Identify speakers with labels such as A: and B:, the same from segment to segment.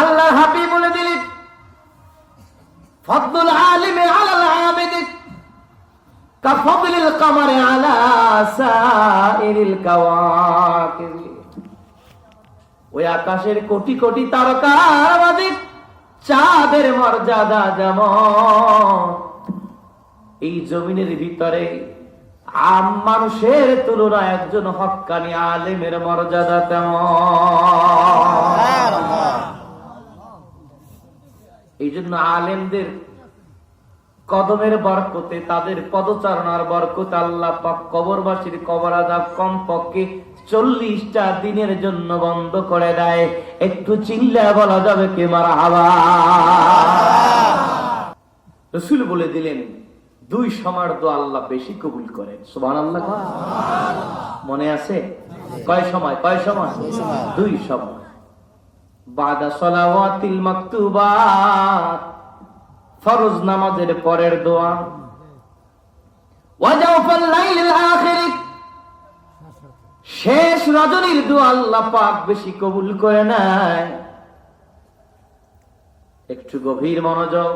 A: আল্লাহ হাবি বলে দিলেন, ফদলুল আলিমে কামারে আলা সাইরিল কাওয়াকিব। ওই আকাশের কোটি কোটি তারকার মাঝে চাঁদের মর্যাদা যেমন, এই জমিনের ভিতরে আম মানুষের তুলনায় একজন হক্কানি আলেমের মর্যাদা তেমন। এই জন্য আলেমদের কদমের বরকতে, তাদের পদচারণার বরকতে আল্লাহ পাক কবরবাসীর কবর আজাব কম পক্ষে চল্লিশটা দিনের জন্য বন্ধ করে দেয়। একটু চিল্লা বলা যাবে কে মারা হাওয়া রসুল বলে দিলেন দুই সমার তো আল্লাহ বেশি কবুল করেন। সুবান আল্লাহ মনে আছে? কয় সময়? কয় সময়? দুই সময়। বাদা সলাওয়াতিল মাকতুবাত ফরজ নামাজের পরের দোয়া। ওয়াজাউফাল লাইলিল আখির। শেষ রজনীর দোয়া আল্লাহ পাক বেশি কবুল করে নেয়। একটু গভীর মনোযোগ।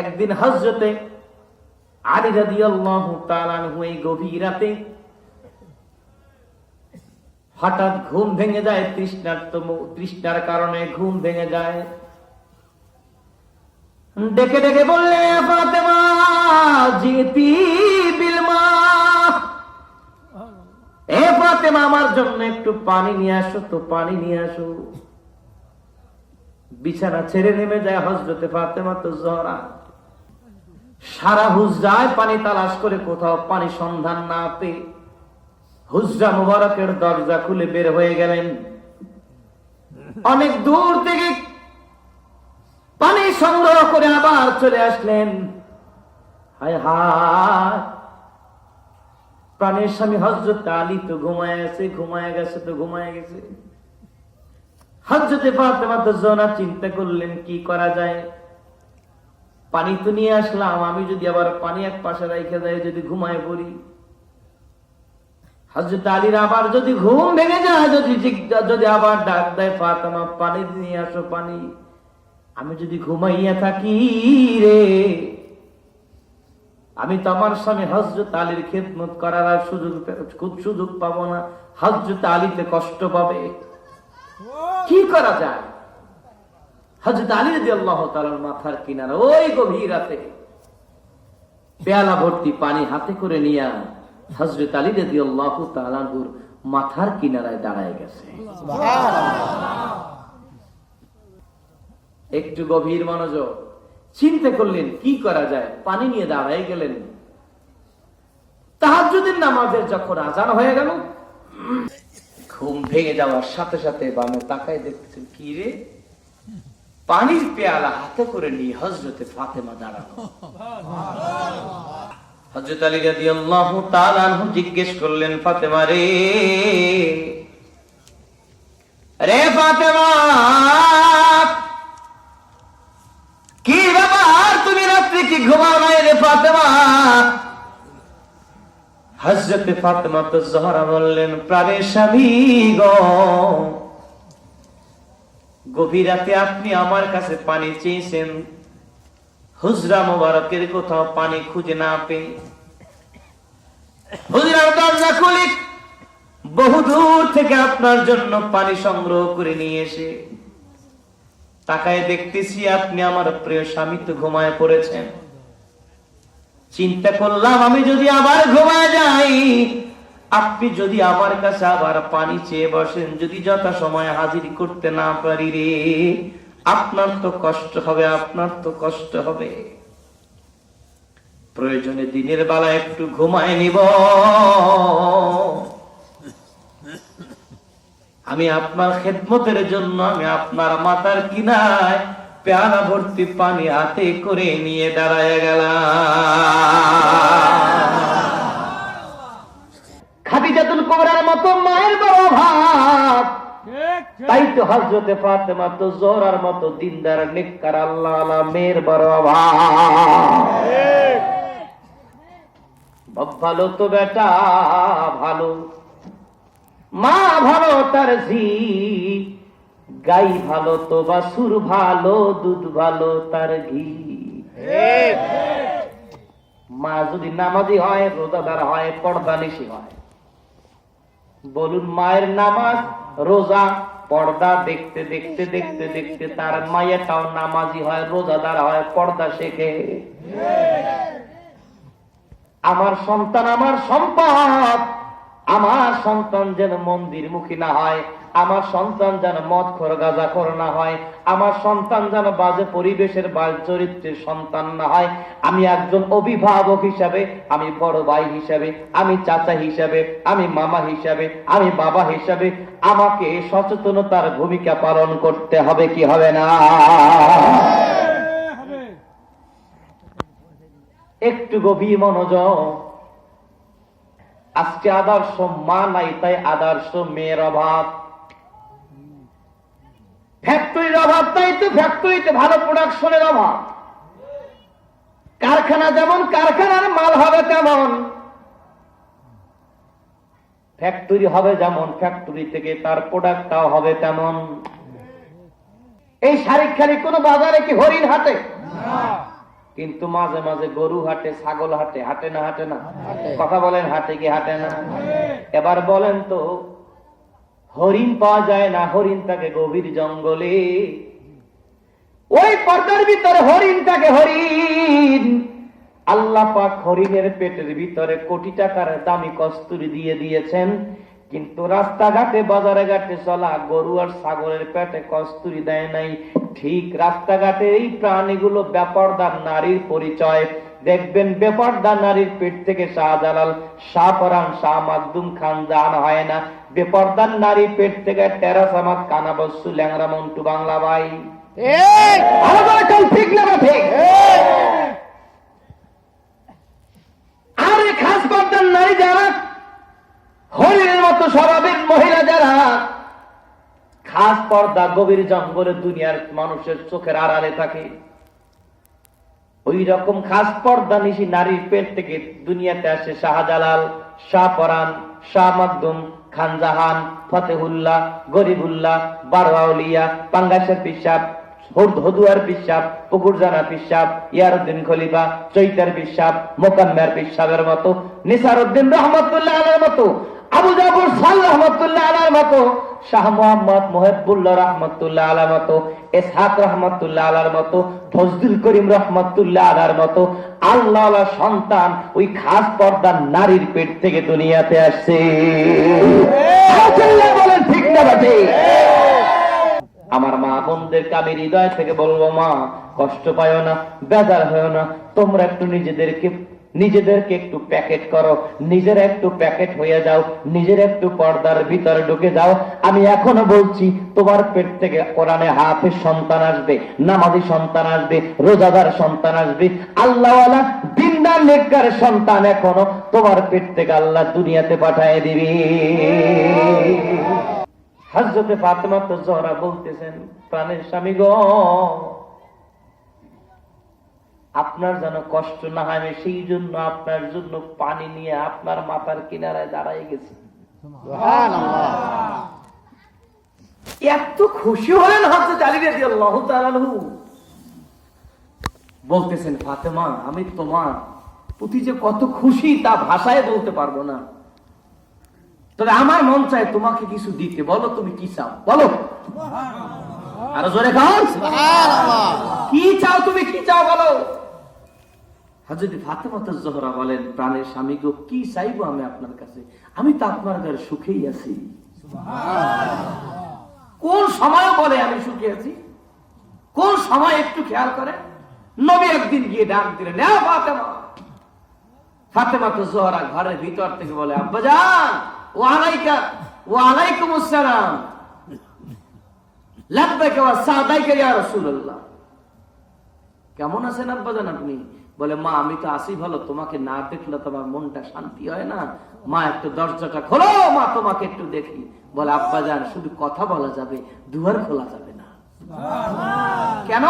A: একদিন হজরতে আলী রাদিয়াল্লাহু তাআলা আনহু এই গভীর রাতে হঠাৎ ঘুম ভেঙে যায়, তৃষ্ণার তো তৃষ্ণার কারণে ঘুম ভেঙে যায়। ডেকে ডেকে বললে ফাতেমা, জিতি বিলমা এ ফাতেমা, আমার জন্য একটু পানি নিয়ে আসো তো, পানি নিয়ে আসো। বিছানা ছেড়ে নেমে যায় হজরতে ফাতেমা তো জহরা। সারা হুজরায় পানি তালাশ করে কোথাও পানি সন্ধান না পেয়ে হুজরা মুবারকের দরজা খুলে বের হয়ে গেলেন। অনেক দূর থেকে পানি সংগ্রহ করে আবার চলে আসলেন। হায় প্রাণের স্বামী হজরত আলী তো ঘুমায় আছে, ঘুমায় গেছে তো ঘুমায় গেছে। হজরতে ফাতেমা তো জোনা চিন্তা করলেন, কি করা যায়? পানি তো নিয়ে আসলাম আমি যদি আবার পানি এক পাশে রেখে দেয় যদি ঘুমায় পড়ি। হজরত আলীর আবার যদি ঘুম ভেঙে যায় যদি যদি আবার ডাক দেয় ফাতেমা পানি নিয়ে আসো পানি। আমি যদি ঘুমাইয়া থাকি রে আমি তো আমার স্বামী হজরত আলীর খেদমত করার আর সুযোগ খুব সুযোগ পাবো না। হজরত আলীতে কষ্ট পাবে। কি করা যায়? হজরত আলী যদি আল্লাহ তালার মাথার কিনারা ওই গভীর রাতে পেয়ালা ভর্তি পানি হাতে করে নিয়া হজরত আলী রেদি আল্লাহ তালাহুর মাথার কিনারায় দাঁড়ায় গেছে। একটু গভীর মনোযোগ। চিন্তা করলেন, কি করা যায়? পানি নিয়ে দাঁড়ায় গেলেন। তাহাজুদের নামাজের যখন আজান হয়ে গেল, ঘুম ভেঙে যাওয়ার সাথে সাথে বামে তাকায় দেখতেছেন, কি রে? পানির পেয়ালা হাতে করে নিয়ে হজরতে ফাতেমা দাঁড়ানো হজরত আলী রাদিয়াল্লাহু তাআলা আনহু জিজ্ঞেস করলেন, ফাতেমা রে রে ফাতেমা, কি ব্যাপার? তুমি রাত্রে কি ঘুমাও নাই রে ফাতেমা? হজরতে ফাতেমা তো জহরা বললেন, প্রাণের স্বামী গো। গভীর রাতে আপনি আমার কাছে পানি চেয়েছেন। হুজরা মোবারকের কোথাও পানি খুঁজে না পেয়ে। হুজরার দরজা খুলে বহু দূর থেকে আপনার জন্য পানি সংগ্রহ করে নিয়ে এসে তাকায় দেখতেছি আপনি আমার প্রিয় স্বামী তো ঘুমায় পড়েছেন। চিন্তা করলাম আমি যদি আবার ঘুমায় যাই আপনি যদি আমার কাছে আবার পানি চেয়ে বসেন, যদি যথা সময় হাজির করতে না পারি রে, আপনার তো কষ্ট হবে, আপনার তো কষ্ট হবে। প্রয়োজনে দিনের বেলা একটু ঘুমায় নিব। আমি আপনার খেদমতের জন্য, আমি আপনার মাথার কিনায় পেয়ালা ভর্তি পানি হাতে করে নিয়ে দাঁড়ায় গেলাম। খাদিজাতুল কোবরার মতো মায়ের বড় ভাব। তাই তো হজরতে ফাতেমা তো জোরার মতো দিনদার নিকার আল্লাহ আলা মেয়ের বড় বাপ ভালো তো বেটা ভালো। মা ভালো তার ঝি গাই ভালো তো বাসুর ভালো দুধ ভালো তার ঘি। মা যদি নামাজি হয় রোজাদার হয় পর্দা নিশি হয়। বলুন মায়ের নামাজ রোজা পর্দা দেখতে দেখতে দেখতে দেখতে তার মায়েরটাও নামাজি হয় রোজাদার হয় পর্দা শেখে। আমার সন্তান আমার সম্পদ আমার সন্তান যেন মন্দির মুখী না হয়। আমার সন্তান যেন মদ খর, গাজা খর না হয়, আমার সন্তান যেন বাজে পরিবেশের বাজ চরিত্রের সন্তান না হয়, আমি একজন অভিভাবক হিসাবে, আমি বড় ভাই হিসাবে, আমি চাচা হিসাবে, আমি মামা হিসাবে, আমি বাবা হিসাবে, আমাকে সচেতনতার ভূমিকা পালন করতে হবে কি হবে না? একটু গভীর মনোযোগ। আজকে আদর্শ মা নাই, তাই আদর্শ মেয়ের অভাব। ফ্যাক্টরির অভাব তাই তো ফ্যাক্টরিতে ভালো প্রোডাকশনের অভাব। কারখানা যেমন কারখানার মাল হবে তেমন। ফ্যাক্টরি হবে যেমন ফ্যাক্টরি থেকে তার প্রোডাক্টটাও হবে তেমন। এই শারিক খালি কোনো বাজারে কি হরিণ হাটে? কিন্তু মাঝে মাঝে গরু হাটে ছাগল হাটে হাটে না হাটে না। কথা বলেন হাটে কি হাটে না? এবার বলেন তো হরিণ পাওয়া যায় না, হরিণ থাকে গভীর জঙ্গলে। ওই পর্দার ভিতরে হরিণ থাকে হরিণ। আল্লাহ পাক হরিণের পেটের ভিতরে কোটি টাকার দামি কস্তুরি দিয়ে দিয়েছেন, কিন্তু রাস্তাঘাটে বাজারে ঘাটে চলা গরু আর ছাগলের পেটে কস্তুরি দেয় নাই। ঠিক রাস্তাঘাটে এই প্রাণীগুলো ব্যাপারদার নারীর পরিচয়। দেখবেন বেপর্দা নারীর পেট থেকে শাহজালাল শাহপরান শাহ মাকদুম খান জান হয় না। বেপর্দার নারীর পেট থেকে টেরাস আমার কানাবস্সু ল্যাংরা মন্টু বাংলা ভাই। ঠিক না ঠিক? আর খাস পর্দার নারী যারা হরিণের মতো স্বভাবের মহিলা যারা খাস পর্দা গভীর জঙ্গলে দুনিয়ার মানুষের চোখের আড়ালে থাকে। ওই রকম খাস পর্দা নিশি নারীর পেট থেকে দুনিয়াতে আসে শাহজালাল শাহপরান শাহ মাকদুম খানজাহান, ফতেহুল্লাহ, গরিবুল্লাহ, বারওয়াউলিয়া পাঙ্গাসের পিসাব হদুয়ার পিসাব পুকুরজানা পিসাব ইয়ারুদ্দিন খলিফা, চৈতার পিসাব মোকাম্মার পিসাবের মতো নিসার উদ্দিন রহমতুল্লাহ আলার মতো, আবু জাফর সাল রহমতুল্লাহ আলার মতো শাহ মোহাম্মদ মোহেবুল্লাহ রহমতুল্লাহ আলার মতো এসহাক রহমতুল্লাহ আলার মতো ফজদুল করিম রহমতুল্লাহ আলার মতো, আল্লাহ সন্তান ওই খাস পর্দার নারীর পেট থেকে দুনিয়াতে আসছে। ঠিক না আমার মা বোনদেরকে আমি হৃদয় থেকে বলব, মা, কষ্ট পায় না, বেজার হয় না, তোমরা একটু নিজেদেরকে নিজেদেরকে একটু প্যাকেট করো, নিজের একটু প্যাকেট হয়ে যাও, নিজের একটু পর্দার ভিতরে ঢুকে যাও। আমি এখনও বলছি, তোমার পেট থেকে কোরআনে হাফের সন্তান আসবে, নামাজি সন্তান আসবে, রোজাদার সন্তান আসবে। আল্লাহওয়ালা দিনদার, নেককার সন্তান এখনও তোমার পেট থেকে আল্লাহ দুনিয়াতে পাঠায় দিবি। হজরতে ফাতেমা তো জহরা বলতেছেন, প্রাণের স্বামী গ আপনার যেন কষ্ট না হয় সেই জন্য আপনার জন্য পানি নিয়ে আপনার মাথার কিনারায় দাঁড়াই গেছি। এত খুশি হলেন হজরত আলী রাদিয়াল্লাহু তাআলা। বলতেছেন ফাতেমা আমি তোমার প্রতি যে কত খুশি তা ভাষায় বলতে পারব না। তবে আমার মন চায় তোমাকে কিছু দিতে। বলো তুমি কি চাও? বলো। আরও জোরে খাও। কি চাও তুমি? কি চাও বলো? হাজরত জোহরা বলেন প্রাণের স্বামী গো কি চাইব আমি আপনার কাছে? আমি তো আপনার ঘরে সুখেই আছি। কোন সময় বলে আমি সুখে আছি কোন সময় একটু খেয়াল করে? নবী একদিন গিয়ে ডাক দিলেন ফাতেমা! ফাতেমা তো জোহরা ঘরের ভিতর থেকে বলে আব্বাজান ও আলাইকা ও আলাইকুম আসসালাম। লাব্বাইকা ওয়া সাদাইকা ইয়া রাসূলুল্লাহ। কেমন আছেন আব্বাজান আপনি? বলে মা আমি তো আসি ভালো তোমাকে না দেখলে তোমার মনটা শান্তি হয় না। মা একটু দরজাটা খোলো মা তোমাকে একটু দেখি। বলে আব্বা যান শুধু কথা বলা যাবে দুয়ার খোলা যাবে না। কেন?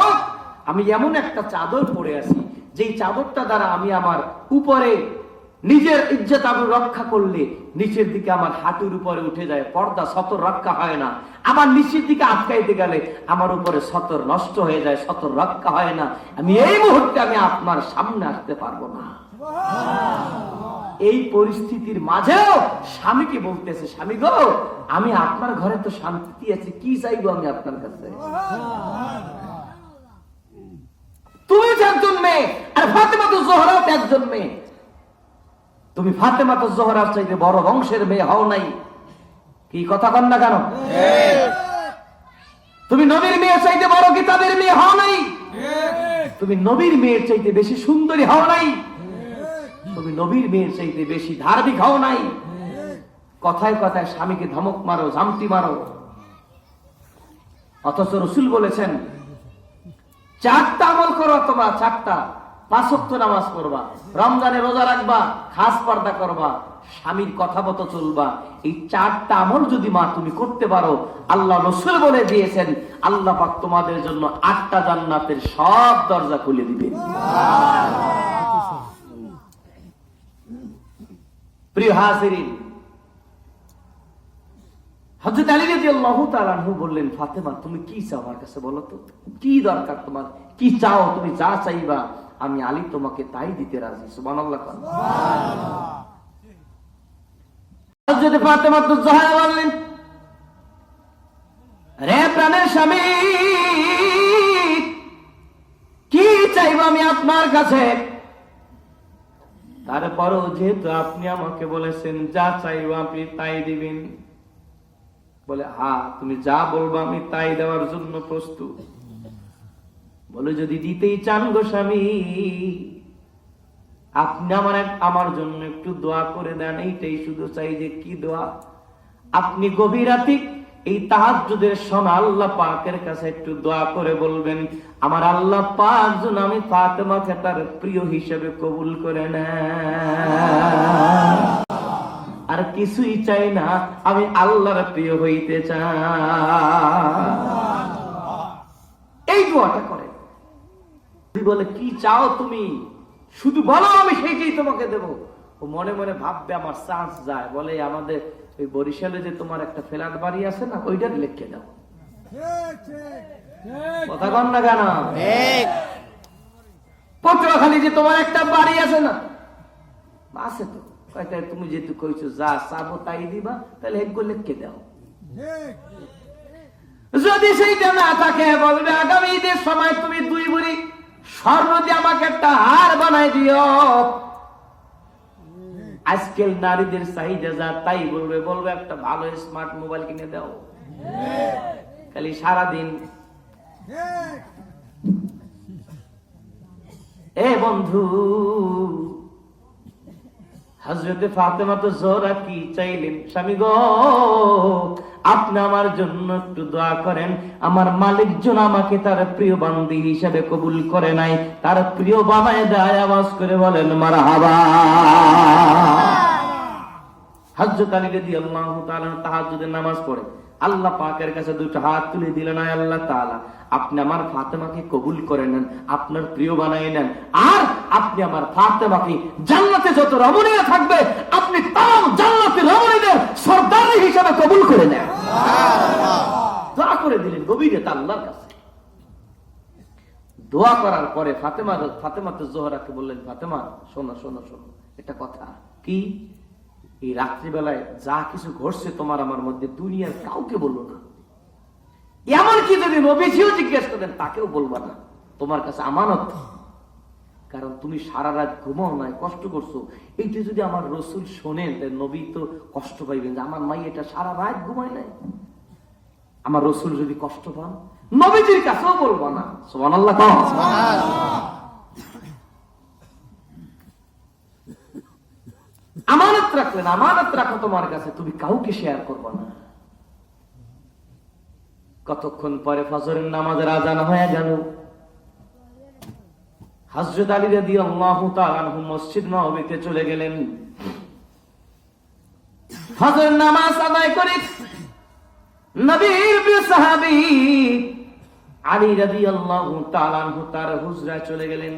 A: আমি এমন একটা চাদর পরে আছি যেই চাদরটা দ্বারা আমি আমার উপরে নিজের ইজ্জত আমি রক্ষা করলে নিচের দিকে আমার হাঁটুর উপরে উঠে যায়, পর্দা সতর রক্ষা হয় না। আমার নিচের দিকে আটকাইতে গেলে আমার উপরে সতর নষ্ট হয়ে যায়, সতর রক্ষা হয় না। আমি এই মুহূর্তে আমি আপনার সামনে আসতে পারব না। এই পরিস্থিতির মাঝেও স্বামীকে বলতেছে, স্বামী গো, আমি আপনার ঘরে তো শান্তি আছে, কি চাইব আমি আপনার কাছে? তুমি একজন মেয়ে, আর ফাতেমা তো জোহরাও একজন মেয়ে। তুমি ফাতেমা তো জোহরার চাইতে বড় বংশের মেয়ে হও নাই। কি কথা কন না কেন? তুমি নবীর মেয়ে চাইতে বড় কিতাবের মেয়ে হও নাই। তুমি নবীর মেয়ের চাইতে বেশি সুন্দরী হও নাই। তুমি নবীর মেয়ের চাইতে বেশি ধার্মিক হও নাই। কথায় কথায় স্বামীকে ধমক মারো জামটি মারো। অথচ রসুল বলেছেন, চারটা আমল করো তোমরা, চারটা। পাঁচক্ত নামাজ পড়বা, রমজানে রোজা রাখবা, খাস পর্দা করবা, স্বামীর কথা মতো চলবা। এই চারটা আমল যদি মা তুমি করতে পারো, আল্লাহ রসুল বলে দিয়েছেন, আল্লাহ পাক তোমাদের জন্য আটটা জান্নাতের সব দরজা খুলে দিবেন প্রিয় হাজিরিন হজরত আলী রাজি আল্লাহ বললেন, ফাতেমা, তুমি কি চাও আমার কাছে বলো তো? কি দরকার তোমার? কি চাও? তুমি যা চাইবা, আমি আলী তোমাকে তাই দিতে রাজি। সুবান আল্লাহ জহায় বললেন রে প্রাণের স্বামী, কি চাইব আমি আপনার কাছে? তারপরও যেহেতু আপনি আমাকে বলেছেন, যা চাইব আপনি তাই দিবেন। বলে, হা, তুমি যা বলব আমি তাই দেওয়ার জন্য প্রস্তুত। বলে, যদি দিতেই চান গো স্বামী, আপনি আমার আমার জন্য একটু দোয়া করে দেন। এইটাই শুধু চাই যে কি দোয়া? আপনি গভীর এই তাহাজ্জুদের সময় আল্লাহ পাকের কাছে একটু দোয়া করে বলবেন, আমার আল্লাহ পাক যেন আমি ফাতেমাকে তার প্রিয় হিসেবে কবুল করে নেয় আর কিছুই চাই না, আমি আল্লাহর প্রিয় হইতে চাই। এই দোয়াটা করে বলে, কি চাও তুমি? শুধু বলো আমি সেইটাই তোমাকে দেব। ও মনে মনে ভাববে, আমার চান্স যায়। বলে, আমাদের ওই বরিশালে যে তোমার একটা ফ্ল্যাট বাড়ি আছে না, ওইটার লিখে দাও। কথা কন না কেন? পটুয়াখালী যে তোমার একটা বাড়ি আছে না, আছে তো। তাই তুমি যেহেতু কইছো যা চাবো তাই দিবা তাহলে হেগ লিখে দাও? যদি সেইটা না থাকে বলবে আগামী ঈদের সময় তুমি দুই বুড়ি স্বর্ণ দিয়ে আমাকে একটা হার বানাই দিও। আজকাল নারীদের চাহিদা যা তাই বলবে বলবে একটা ভালো স্মার্ট মোবাইল কিনে দাও। খালি সারাদিন এ বন্ধু হজরতে ফাতেমা তো জোরা কি চাইলেন? স্বামী গো, আপনি আমার জন্য একটু দোয়া করেন। আমার মালিক জন আমাকে তার প্রিয় বান্দি হিসাবে কবুল করে নাই। তার প্রিয় বাবায় দায় আওয়াজ করে বলেন মারা হাবা হাজরত আলী রাদি আল্লাহ তাহাজুদের নামাজ পড়ে। আল্লাহ পাকের কাছে দুটো হাত তুলে দিলেন আল্লাহ তাআলা। আপনি আমার ফাতেমাকে কবুল করে নেন, আপনার প্রিয় বানাই নেন। আর আপনি আমার ফাতেমাকে জান্নাতে যত রমণীরা থাকবে, আপনি তাম জান্নাতে রমণীদের সর্দার হিসাবে কবুল করে নেন। দোয়া করে দিলেন গভীরতা আল্লাহর কাছে। দোয়া করার পরে ফাতেমা ফাতেমা তো জোহরাকে বললেন, ফাতেমা, শোনো শোনো শোনো, একটা কথা। কি? এই রাত্রিবেলায় যা কিছু ঘটছে তোমার আমার মধ্যে দুনিয়ার কাউকে বলল না। এমনকি যদি নবীজিও জিজ্ঞেস করেন তাকেও বলবা না। তোমার কাছে আমানত। কারণ তুমি সারা রাত ঘুমাও নাই কষ্ট করছ। এইটা যদি আমার রসুল শোনেন নবী তো কষ্ট পাইবেন যে আমার মাই এটা সারা রাত ঘুমায় নাই। আমার রসুল যদি কষ্ট পান নবীজির কাছেও বলব না। সোমান আল্লাহ আমানত রাখলেন আমানত রাখো তোমার কাছে, তুমি কাউকে শেয়ার করব না। কতক্ষণ পরে ফজরের নামাজের আজান হয়ে গেল। হজরত আলী রাদি আল্লাহ মসজিদ নববীতে চলে গেলেন। ফজর নামাজ আদায় করে নবীর আলী তাআলাহু তার হুজরায় চলে গেলেন।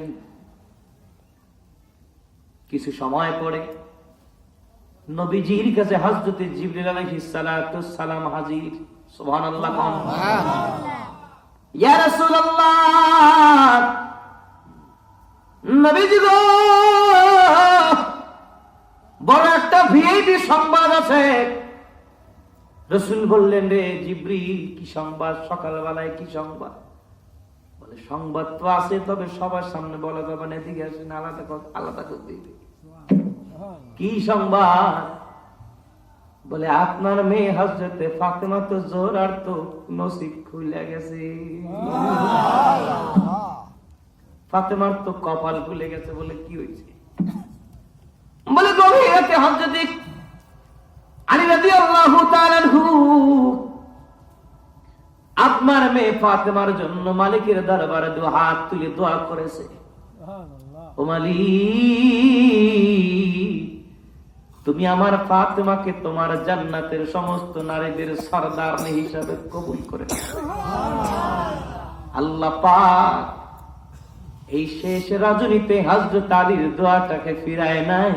A: কিছু সময় পরে নবীজির কাছে হজরতে জিবরিল আলাইহিস সালাতু সালাম হাজির। সুবহানাল্লাহ ইয়া রাসূলুল্লাহ! নবীজি গো! বড় একটা ভিআইপি সংবাদ আছে। রসুল বললেন রে জিব্রি কি সংবাদ? সকালবেলায় কি সংবাদ? বলে সংবাদ তো আছে তবে সবার সামনে বলা যাবে না এদিকে আসেন আলাদা আলাদা করতে দিবে। কি সংবাদ? বলে, আপনার মেয়ে হজরতে ফাতেমা তো জোর আর তো নসিব খুলে গেছে। ফাতেমার তো কপাল খুলে গেছে বলে কি হয়েছে বলে, গভীর রাতে হজরতে আলী তাআলা আনহু, আপনার মেয়ে ফাতেমার জন্য মালিকের দরবারে দু হাত তুলে দোয়া করেছে। ও তুমি আমার ফাতেমাকে তোমার জান্নাতের সমস্ত নারীদের সর্দার হিসাবে কবুল করে আল্লাহ পাক এই শেষ রজনীতে হজরত আলীর দোয়াটাকে ফিরায় নাই,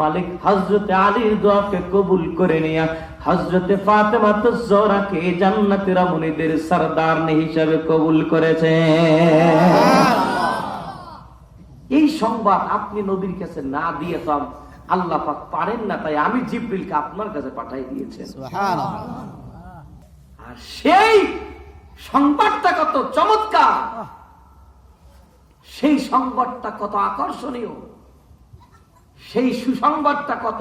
A: মালিক হজরত আলীর দোয়াকে কবুল করে নিয়া হজরতে ফাতেমা তো জোরাকে জান্নাতের রমণীদের সর্দার হিসাবে কবুল করেছে। সংবাদ আপনি নবীর কাছে না দিয়ে তো আল্লাহ পাক পারেন না তাই আমি জিব্রিলকে আপনার কাছে পাঠাই দিয়েছেন। আর সেই সংবাদটা কত চমৎকার! সেই সংবাদটা কত আকর্ষণীয়! সেই সুসংবাদটা কত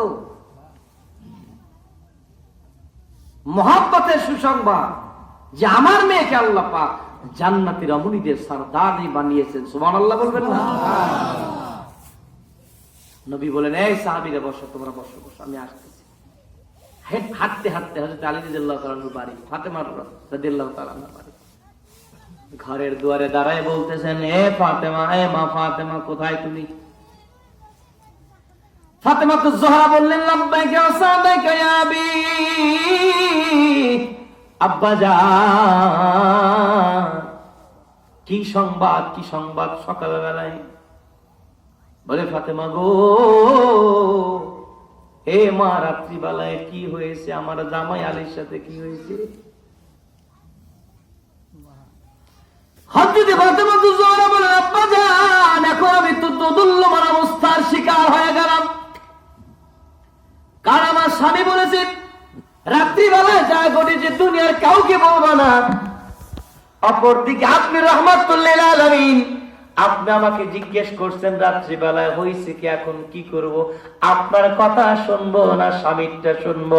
A: মহাব্বতের সুসংবাদ যে আমার মেয়েকে আল্লাহ পাক জান্নাতি রমণীদের সর্দারি বানিয়েছেন। সুমান আল্লাহ বলবেন না? নবী বলেন, এই সাহাবিরা বসো, তোমরা বসো বসো, আমি আসতেছি। হেট- হাঁটতে হাঁটতে হজরত আলী বাড়ি বাড়ি। ঘরের দুয়ারে দাঁড়ায় বলতেছেন, এ ফাতেমা, এ মা ফাতেমা, কোথায় তুমি? ফাতেমা তো জোহরা বললেন, লাব্বাইকা সাদাইকা ইয়া আবি। আব্বা জান কি সংবাদ কি সংবাদ সকালবেলায়? বলে, ফাতেমা গো, হে মা রাত্রিবেলায় কি হয়েছে? আমার জামাই আলীর সাথে কি হয়েছে? হয়ে আমার স্বামী বলেছে রাত্রিবেলায় যা ঘটেছে দুনিয়ার কাউকে বলব না। অপরদিকে আপনি রহমাতুল্লাহ আলমিন। আপনি আমাকে জিজ্ঞেস করছেন রাত্রিবেলায় হয়েছে কি? এখন কি করব? আপনার কথা শুনব না স্বামীরটা শুনব।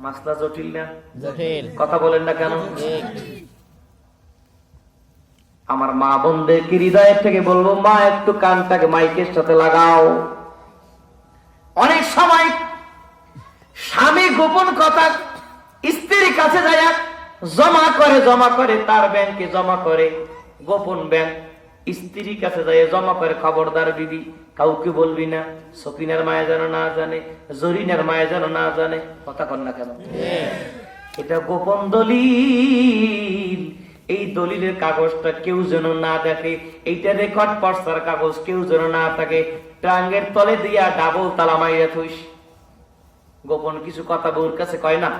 A: মাসলা জটিল না?
B: জটিল।
A: কথা বলেন না কেন? আমার মা বোনদেরকে হৃদয়ের থেকে বলব মা একটু কানটাকে মাইকের সাথে লাগাও। অনেক সময় স্বামী গোপন কথা স্ত্রীর কাছে যায় জমা করে জমা করে, তার ব্যাংকে জমা করে, গোপন ব্যাংক, স্ত্রীর কাছে যায় জমা করে, খবরদার বিবি, কাউকে বলবি না সপিনার মায়া যেন না জানে, জরিনার মায়া যেন না জানে, কথা কর না কেন? এটা গোপন দলিল। এই দলিলের কাগজটা কেউ যেন না দেখে, এইটা রেকর্ড পার্সার কাগজ, কেউ যেন না থাকে টাঙ্গের তলে দিয়া ডাবল তালা মাইরা থইস। গোপন কিছু কথা বউর কাছে কয় না?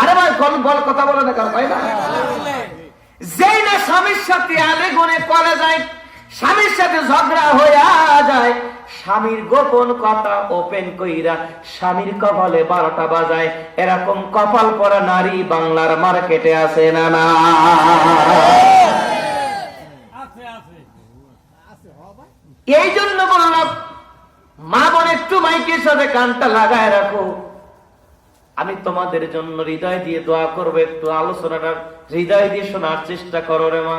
A: আরে ভাই গল গল কথা বলে না কেন? কয় না? যেই না স্বামীর সাথে আলে গুনে করা যায় স্বামীর সাথে ঝগড়া হইয়া যায় স্বামীর গোপন কথা ওপেন কইরা স্বামীর কপালে বারোটা বাজায়। এরকম কপাল পরা নারী বাংলার মার্কেটে আছে না না? এই জন্য বললাম মা বোন, একটু মাইকের সাথে কানটা লাগায় রাখো। আমি তোমাদের জন্য হৃদয় দিয়ে দোয়া করব, একটু আলোচনাটা হৃদয় দিয়ে শোনার চেষ্টা করো রে মা।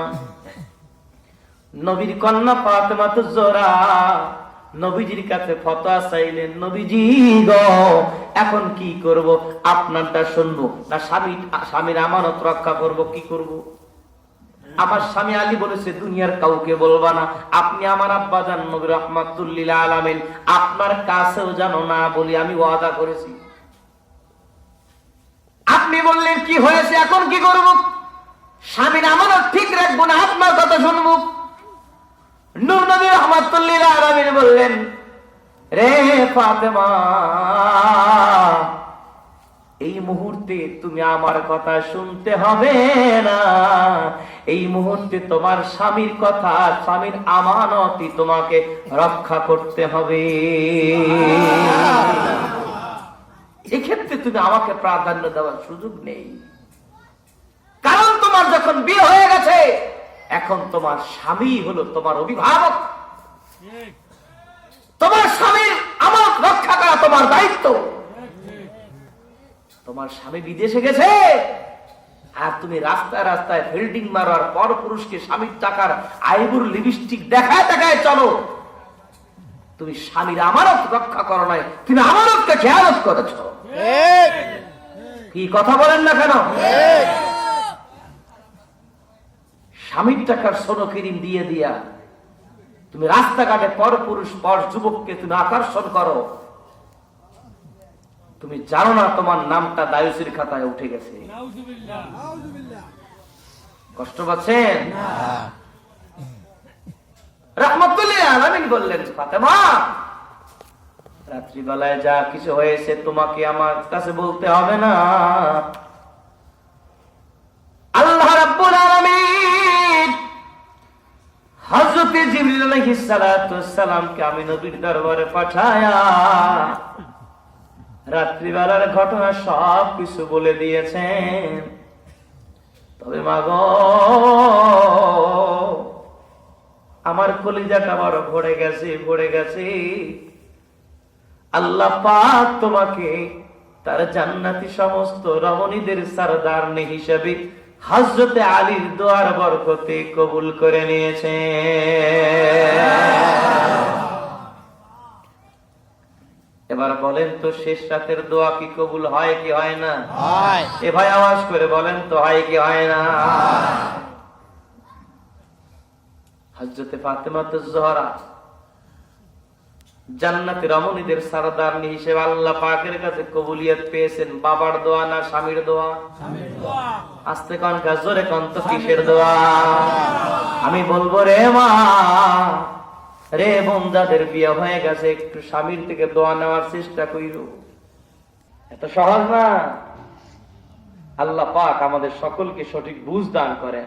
A: নবীর কন্যা ফাতেমা তো জোরা নবীজির কাছে ফতোয়া চাইলেন, নবীজি গো, এখন কি করব? আপনারটা শুনব, না স্বামী স্বামীর আমানত রক্ষা করব, কি করব? আমার স্বামী আলী বলেছে, দুনিয়ার কাউকে বলবা না। আপনি আমার আব্বা জান নবী রহমাতুল্লিল আলামিন। আপনার কাছেও জানো না বলি, আমি ওয়াদা করেছি। আপনি বললেন, কি হয়েছে? এখন কি করব? স্বামীর আমানত ঠিক রাখব না, আপনার কথা শুনব। নূর নবী রহমাতুল্লিল আলামিন বললেন, রে ফাতেমা, এই মুহূর্তে তুমি আমার কথা শুনতে হবে না। এই মুহূর্তে তোমার স্বামীর কথা স্বামীর আমানতি তোমাকে রক্ষা করতে হবে। এক্ষেত্রে তুমি আমাকে প্রাধান্য দেওয়ার সুযোগ নেই। কারণ তোমার যখন বিয়ে হয়ে গেছে এখন তোমার স্বামী হলো তোমার অভিভাবক। তোমার স্বামীর আমার রক্ষা করা তোমার দায়িত্ব। তোমার স্বামী বিদেশে গেছে? আর তুমি রাস্তায় রাস্তায় ফিল্ডিং মারার পর পুরুষকে স্বামীর টাকার আইবুর লিপস্টিক দেখায় দেখায় চলো। তুমি স্বামীর আমানত রক্ষা করো নাই তুমি আমানতকে খেয়ালত করেছ। কি কথা বলেন না কেন? স্বামীর টাকার সোনো কিরিম দিয়ে দিয়া তুমি রাস্তাঘাটে পর পুরুষ পর যুবককে তুমি আকর্ষণ করো। তুমি জানো না তোমার নামটা দায়ুসির খাতায় উঠে গেছে। কষ্ট পাচ্ছেন? রহমতুল্লাহ আলামিন বললেন ফাতেমা রাত্রিবেলায় যা কিছু হয়েছে তোমাকে আমার কাছে বলতে হবে না। আল্লাহ রাব্বুল আলামিন হযরতে জিবরিল আলাইহিস সালাতু সালামকে আমি নবীর দরবারে পাঠায়া রাত্রিবেলার ঘটনা সব কিছু বলে দিয়েছেন। তবে মাগ, আমার কলিজাটা বড় ভরে গেছে ভরে গেছে। আল্লাহ পাক তোমাকে তার জান্নাতি সমস্ত রমণীদের সরদারনি হিসেবে হজরতে আলীর দোয়ার বরকতে কবুল করে নিয়েছে এবার বলেন তো শেষ রাতের দোয়া কি কবুল হয় কি হয় না? এ ভাই আওয়াজ করে বলেন তো হয় কি হয় না? হজরতে জান্নাতি রমণীদের সারদারনি হিসেবে আল্লাহ পাকের কাছে কবুলিয়ত পেয়েছেন। বাবার দোয়া না স্বামীর দোয়া? আস্তে কন কাজ জোরে কন তো কিসের দোয়া? আমি বলব রে মা রে বোন, যাদের বিয়ে হয়ে গেছে, একটু স্বামীর থেকে দোয়া নেওয়ার চেষ্টা করিল এত সহজ না? আল্লাহ পাক আমাদের সকলকে সঠিক বুঝ দান করে